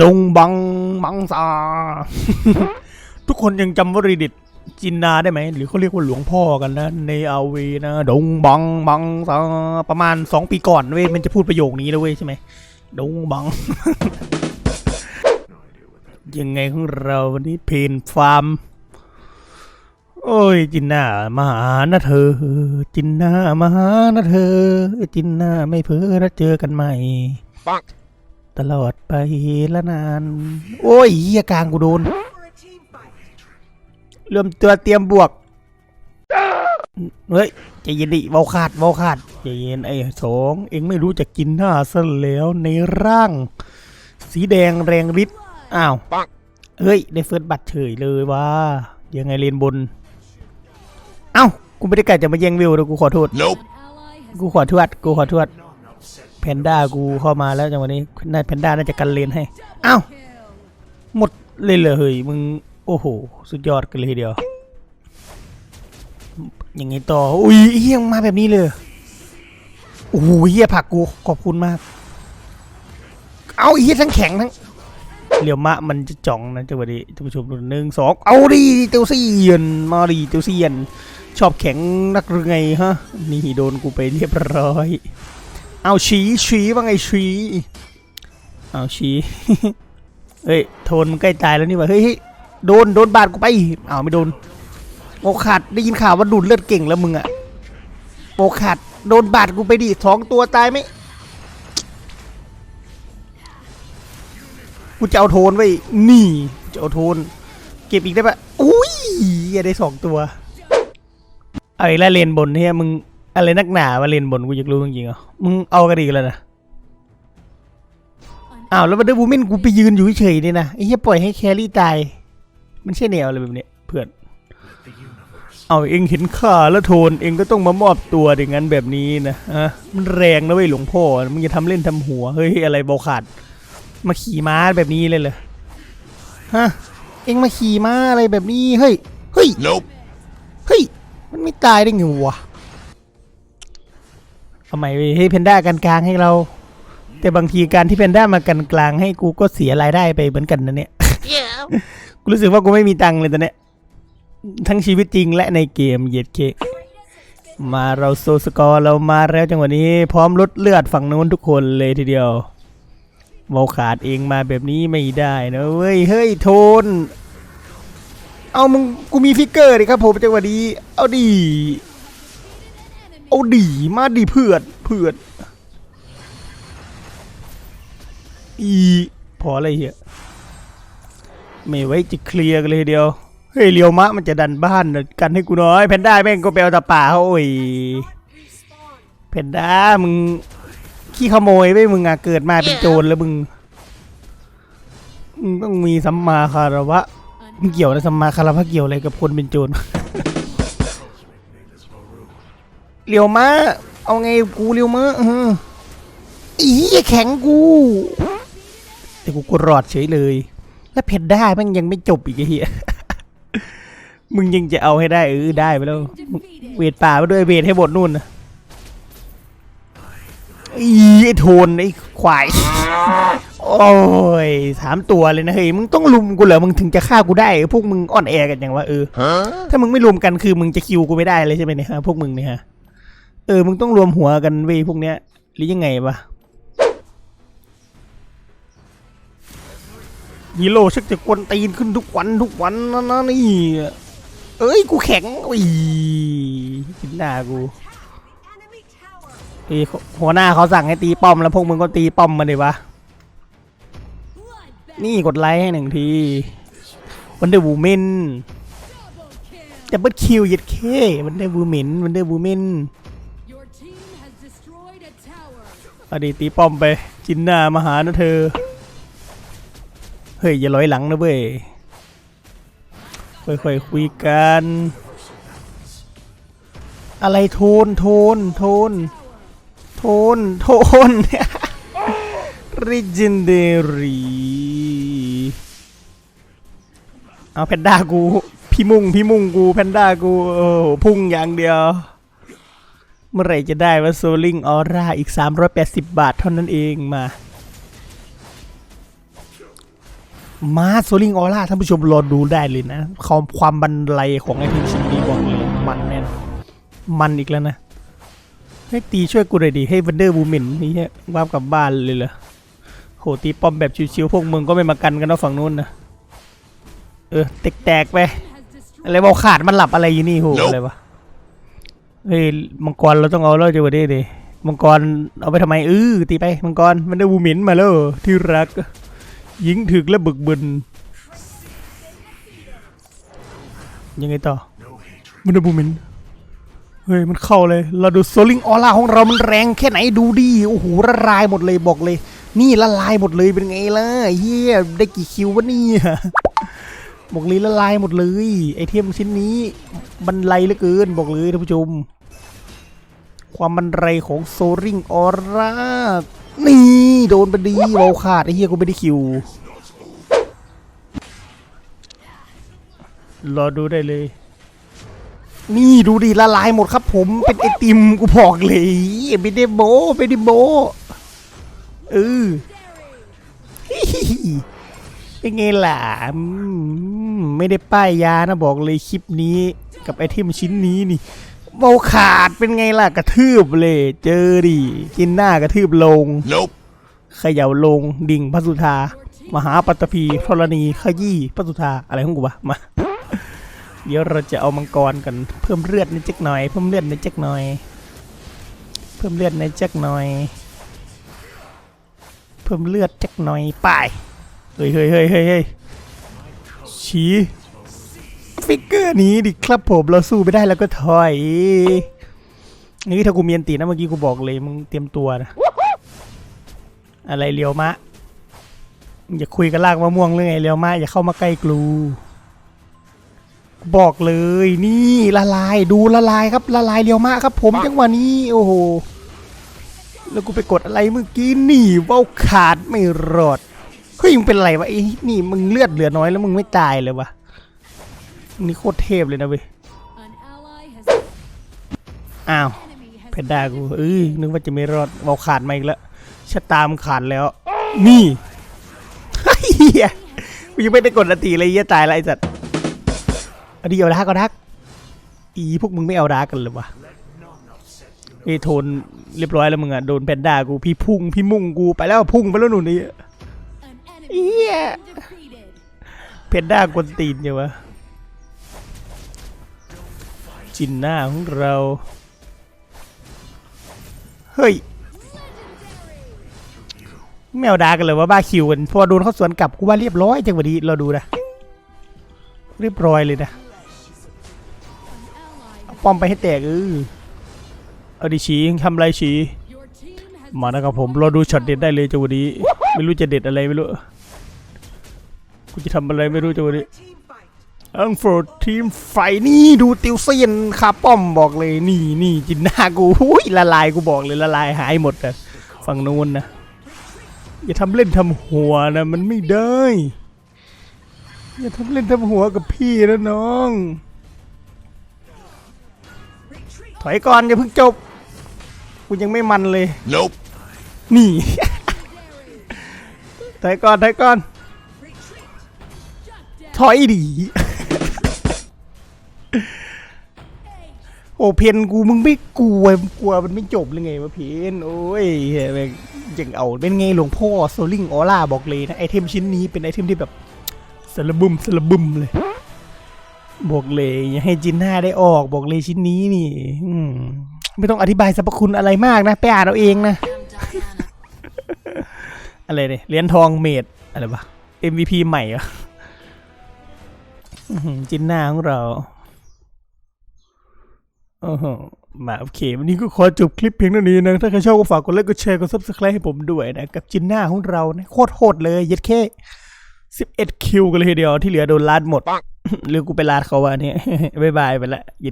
ดงบังมังซา ทุกคนยังจำวรีดิตจินนาได้ไหม หรือเขาเรียกว่าหลวงพ่อกันนะ ในอาวีนะ ดงบังบังซา ประมาณสองปีก่อนเว้ยมันจะพูดประโยคนี้แล้วเว้ยใช่ไหม ดงบัง ยังไงของเราวันนี้เพนฟาร์ม โอ้ย จินนามาหานะเธอ จินนามาหานะเธอ จินนาไม่เพ้อแล้วเจอกันใหม่ ตลอดไปละนาน โอ้ยเฮียกลางกูโดนเริ่มตัวเตรียมบวก เฮ้ยใจเย็นดิเบาขาดเบาขาดใจเย็นไอ้สองเอ็งไม่รู้จะกินหน้าซะแล้วในร่าง สีแดงแรงฤทธิ์อ้าวเฮ้ย ได้เฟิร์สบัตรเฉยเลยว่า ยังไงเรียนบน เอ้ากูไม่ได้กะจะมาแย่งวิวนะกูขอโทษ Nope. กูขอโทษกูขอโทษ แพนด้ากูเข้ามาแล้วจังหวะนี้นายแพนด้าน่าจะกันเลนให้เอ้าหมดเลยเหรอเฮ้ยมึงโอ้โหสุดยอดกันเลยทีเดียว อย่างงี้ต่ออุ้ยเฮียงมาแบบนี้เลยโอ้โหเฮียผักกูขอบคุณมาก เอาเฮียทั้งแข็งทั้งเหลียวมะมันจะจ่องนะจังหวะนี้ท่านผู้ชมดูหนึ่งสองเอาดิเตียวเซียนมาดิเตียวเซียน ชอบแข็งนักหรือไงฮะ นี่โดนกูไปเรียบร้อย เอาชี้ชี้ว่าไงชี้เอาชี้เฮ้ยโทนมันใกล้ตายแล้วนี่วะเฮ้ยโดนโดนบาดกูไปเอาไม่โดนโอขาดได้ยินข่าวว่าดูดเลือดเก่งแล้วมึงอะโอขาดโดนบาดกูไปดิสองตัวตายไหมกูจะเอาโทนไว้นี่จะเอาโทน เก็บอีกได้ปะอุ้ยอย่าได้สองตัว เอาอีกแล้วเลนบนเนี่ยมึง อะไรนักหนาว่าเลนบนกูอยากรู้จริงๆเหรอมึงเอากันอีกแล้วนะอ้าวแล้วมันเดอร์บูมินกูไปยืนอยู่เฉยๆเนี่ยนะไอ้เหี้ยปล่อยให้แครี่ตายมันใช่แนวอะไรแบบเนี้ยเพื่อนเอาเองเห็นข้าแล้วโทนเองก็ต้องมามอบตัวอย่างนั้นแบบนี้นะอะมันแรงนะเว้ยหลวงพ่อมึงอย่าทำเล่นทำหัวเฮ้ยอะไรเบาขาดมาขี่ม้าแบบนี้เลยเหรอฮะเองมาขี่ม้าอะไรแบบนี้เฮ้ยเฮ้ย Nope. เฮ้ยมันไม่ตายได้ไงวะ ทำไมให้เพนด้ากันกลางให้เรา แต่บางทีการที่เพนด้ามากันกลางให้กูก็เสียรายได้ไปเหมือนกันนะเนี่ยกูรู้สึกว่ากูไม่มีตังค์เลยตอนเนี้ยทั้งชีวิตจริงและในเกมเหยียดเคมาเราโซสกอร์เรามาแล้วจังหวะนี้ พร้อมลดเลือดฝั่งนู้นทุกคนเลยทีเดียวเมาขาดเองมาแบบนี้ไม่ได้นะเว้ยเฮ้ยโทน เอามึงกูมีฟิกเกอร์ดิครับผมจังหวะนี้เอาดี เอาดีมาดีเพื่อนเพื่อนอีพออะไรเหี้ยไม่ไว้จะเคลียร์กันเลยเดียว เฮ้ยเลียวมะมันจะดันบ้านนะกันให้กูน้อย แพนด้าแม่งก็ไปเอาตาป่าเขาโอ้ยแพนด้ามึงขี้ขโมยไปมึงอะเกิดมาเป็นโจรแล้วมึงมึงต้องมีสัมมาคารวะมันเกี่ยวนะสัมมาคารวะเกี่ยวอะไรกับคนเป็นโจร เลียวมาเอาไงกูเลียวมาเอออีแข็งกู แต่กูกดรอดเฉยเลย แล้วเพชรได้แมันยังไม่จบอีกไอ้เหี้ยมึงยังจะเอาให้ได้เออได้ไปแล้วมึงเวทป่าไปด้วยเวทให้หมดนู่นนะอีไอ้โทนไอ้ควาย โอ้ยสามตัวเลยนะเฮ้ยมึงต้องลุมกูเหรอมึงถึงจะฆ่ากูได้เออพวกมึงอ่อนแอกันอย่างวะเออ Huh? ถ้ามึงไม่รวมกันคือมึงจะคิวกูไม่ได้เลยใช่ไหมเนี่ยฮะพวกมึงเนี่ยฮะเออมึงต้องรวมหัวกันเว้ยพวกเนี้ยหรือยังไงวะฮีโร่ชักจะกวนตีนขึ้นทุกวันทุกวันนะนะนี่เอ้ยกูแข็งอุ้ยกินหน้ากูเอ้ยหัวหน้าเขาสั่งให้ตีป้อมแล้วพวกมึงก็ตีป้อมมาดิวะนี่กดไลค์ให้หนึ่งทีวันเดอร์วูแมนดับเบิลคิวยัดเควันเดอร์วูแมนวันเดอร์วูแมน อดีตีป้อมไป จินหน้ามาหานะเธอ เฮ้ย อย่าลอยหลังนะเว้ย ค่อยๆคุยกัน อะไรโทนโทนโทนโทนโทน Legendary เอาแพนด้ากู พี่มุ่งพี่มุ่งกูแพนด้ากู พุ่งอย่างเดียว เมื่อไรจะได้ว่าโซลิงออร่าอีก 380 บาทเท่านั้นเองมา มาโซลิงออร่าท่านผู้ชมรอดูได้เลยนะความความบันไลของไอทีมชิ้นนี้บอกเลยมันแน่นมันอีกแล้วนะ ให้ตีช่วยกูหน่อยดิให้วันเดอร์บูมินนี่เนี่ยว่ากลับบ้านเลยเหรอโหตีป้อมแบบชิวๆพวกมึงก็ไม่มากันกันเนาะฝั่งนู้นนะเออแตกๆไปอะไรบอกขาดมันหลับอะไรอยู่นี่โหอะไรวะ เฮ้ยมังกรเราต้องเอาแล้วจังหวะนี้ดิมังกรเอาไปทำไมเออตีไปมังกรมันได้บูมินมาแล้วที่รักยิงถึกและบึกบึนยังไงต่อมันได้บูมินเฮ้ยมันเข้าเลยเราดูโซลิงออร่าของเรามันแรงแค่ไหนดูดิโอ้โหละลายหมดเลยบอกเลย นี่ละลายหมดเลยเป็นไงล่ะเฮียได้กี่คิววะเนี่ย บอกเลยละลายหมดเลยไอเทมชิ้นนี้บันไลเหลือเกินบอกเลยท่านผู้ชม ความบันไรของโซลิงออร่านี่โดนไปดีเบาขาดไอเฮียกูไม่ได้คิวรอดูได้เลย นี่ดูดิละลายหมดครับผมเป็นไอติมกูบอกเลยไม่ได้โบไม่ได้โบเออเป็นไงล่ะ ไม่ได้ป้ายยานะบอกเลยคลิปนี้กับไอเทมชิ้นนี้นี่เบาขาดเป็นไงล่ะกระทืบเลย เจอดิกินหน้ากระทืบลง Nope. เขย่าลงดิ่งพระสุธามหาปัตตภีธรณีขยี้พระสุธาอะไรของกูวะมา เดี๋ยวเราจะเอามังกรกันเพิ่มเลือดในเจ๊กหน่อยเพิ่มเลือดในเจ๊กหน่อย เพิ่มเลือดในเจ๊กหน่อย เพิ่มเลือดเจ๊กหน่อยไป้ายเฮ้ยเฮ้ยเฮ้ยเฮ้ยเฮ้ย ชี้ฟิกเกอร์นี้ดิครับผมเราสู้ไม่ได้แล้วก็ถอยนี่ถ้ากูเมีอันตีนะเมื่อกี้กูบอกเลยมึงเตรียมตัวนะอะไรเลียวมะ อย่าคุยกันลากมะม่วงเรื่องไงเลียวมะอย่าเข้ามาใกล้กลูบอกเลยนี่ละลายดูละลายครับละลายเลียวมะครับ ผมจังหวะนี้โอ้โหแล้วกูไปกดอะไรเมื่อกี้หนีเว้าขาดไม่รอด ฮ้ยมึงเป็นไรวะไอ้นี่มึงเลือดเหลือน้อยแล้วมึงไม่ตายเลยวะมึงนี่โคตรเทพเลยนะเว้ยอ้าวเพนด้ากูเอ้ยนึกว่าจะไม่รอดเบาขาดมาอีกแล้วชะตามขาดแล้ว นี่เฮียกูยังไม่ได้กดนาทีเลยเฮียตายแล้วไอ้สัตว์อดีเอาดักเอาดักอีพวกมึงไม่เอาดักกันเลยวะเอยโทนเรียบร้อยแล้วมึงอะโดนแพนด้ากูพี่พุ่งพี่มุ่งกูไปแล้วพุ่งไปแล้วหนูนี่ an enemy Yeah. defeated. เพนด้ากวนตีนอยู่วะจินหน้าของเรา เฮ้ยไม่เอาดากันเลยว่าบ้าคิวกัน พอโดนเขาสวนกลับกูว่าเรียบร้อยจังหวะนี้เราดูนะ เรียบร้อยเลยนะเอาป้อมไปให้แตกเออเอาดิฉีทำไรฉีมานะครับผม เรอดูช็อตเด็ดได้เลยจังหวะนี้ ไม่รู้จะเด็ดอะไรไม่รู้ กูจะทำอะไรไม่รู้จังหวะนี้อังโฟร์ทีมไฟนี่ดูติวเซียนคาป้อมบอกเลยนี่นี่จินหน้ากูหุ้ยละลายกูบอกเลยละลายหายหมดอะฝั่งนู้นนะอย่าทำเล่นทำหัวนะมันไม่ได้ อย่าทำเล่นทำหัวกับพี่นะน้อง ถอยก่อนอย่าเพิ่งจบกูยังไม่มันเลย Nope. นี่ ถอยก่อนถอยก่อนถ อยดีโอ้เพนกูมึงไม่กลัวมึงกลัวมันไม่จบเลยไงวะเพนโอ้ยเฮ้ยแม่งยังเอาเป็นไงหลวงพ่อโซลิงออร่าบอกเลยนะไอเทมชิ้นนี้เป็นไอเทมที่แบบสารบุมสารบุมเลย บอกเลยอย่าให้จินหน้าได้ออกบอกเลยชิ้นนี้นี่ อืมไม่ต้องอธิบายสรรพคุณอะไรมากนะไปอ่านเอาเองนะ อะไรเนี่ยเหรียญทองเมดอะไรวะ MVP ใหม่เหรออื้อหือ จินหน้าของเรา โอ้โหมาโอเค วันนี้ก็ขอจบคลิปเพียงเท่านี้นะ ถ้าใครชอบก็ฝากกดไลค์ กดแชร์ กด subscribe ให้ผมด้วยนะ กับจินหน้าของเรานะโคตรโหดเลยยัดแค่11คิวกันเลยทีเดียว ที่เหลือโดนลาดหมด หรือกูไปลาดเขาวะเนี่ยบ๊ายบายไปละ